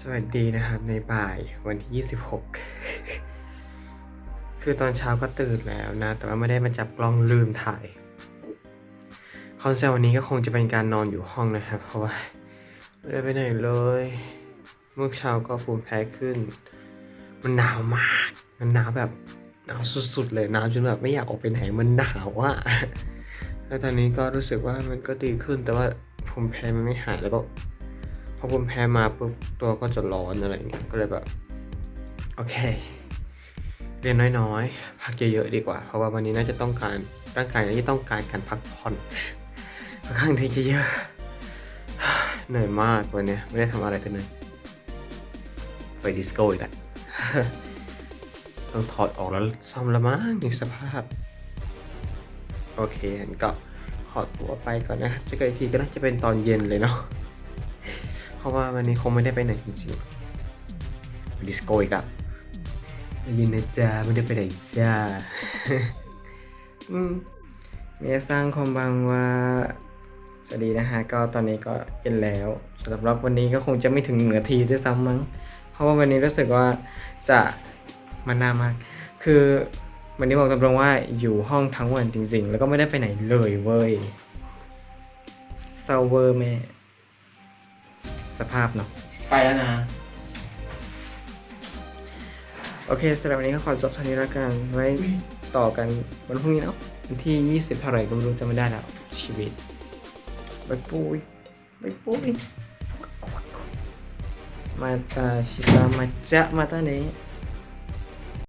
สวัสดีนะครับในบ่ายวันที่ 26 คือตอนเช้าก็ตื่นแล้วนะ แต่ว่าไม่ได้มาจับกล้องลืมถ่าย คอนเซ็ปต์วันนี้ก็คงจะเป็นการนอนอยู่ห้องนะครับ เพราะว่าไม่ได้ไปไหนเลยเมื่อเช้าก็ภูมิแพ้ขึ้น มันหนาวมาก มันหนาวแบบหนาวสุดๆเลยหนาวจนแบบไม่อยากออกไปไหนมันหนาวอะแล้วตอนนี้ก็รู้สึกว่ามันก็ดีขึ้นแต่ว่าภูมิแพ้มันไม่หายแล้วก็ พอภูมิแพ้มาปุ๊บตัวก็จะร้อนอะไรอย่างเงี้ยก็เลยแบบ โอเค เรียนน้อยๆ พักเยอะๆดีกว่า เพราะว่าวันนี้น่าจะต้องการร่างกายน่าจะต้องการการพักผ่อนค่อนข้างที่จะเยอะเหนื่อยมากวันนี้ไม่ได้ทำอะไรกันเลยไปดิสโก้อีกแล้วต้องถอดออกแล้วซ่อมละมั้งในสภาพ โอเคงั้นก็ขอตัวไปก่อนนะครับจะเกิดอีกทีก็น่าจะเป็นตอนเย็นเลยเนาะ ราะว่าวันนี้คงไม่ได้ไปไหนจริงๆดิสโก้อีกแล้วได้ยินนะจ๊ะไม่ได้ไปไหนจ้าอืมเมียสร้างคอมบังว่าสวัสดีนะฮะก็ตอนนี้ก็เย็นแล้วสำหรับรอบวันนี้ก็คงจะไม่ถึงหนึ่งนาทีด้วยซ้ำมั้ง เพราะว่าวันนี้รู้สึกว่าจะมันนามาก คือวันนี้บอกตรงๆว่าอยู่ห้องทั้งวันจริงๆ แล้วก็ไม่ได้ไปไหนเลยเว้ยเซาเวอร์แม่ สภาพเนาะ ไปแล้วนะ โอเคสำหรับวันนี้ก็ขอจบเท่านี้แล้วกัน ไว้ต่อกันวันพรุ่งนี้เนาะวันที่ 20 เท่าไหร่ก็ไม่รู้จะไม่ได้แล้ว ชีวิตบายปุ้ยบายปุ้ยมาตาชิตามาจะมาตาเนะ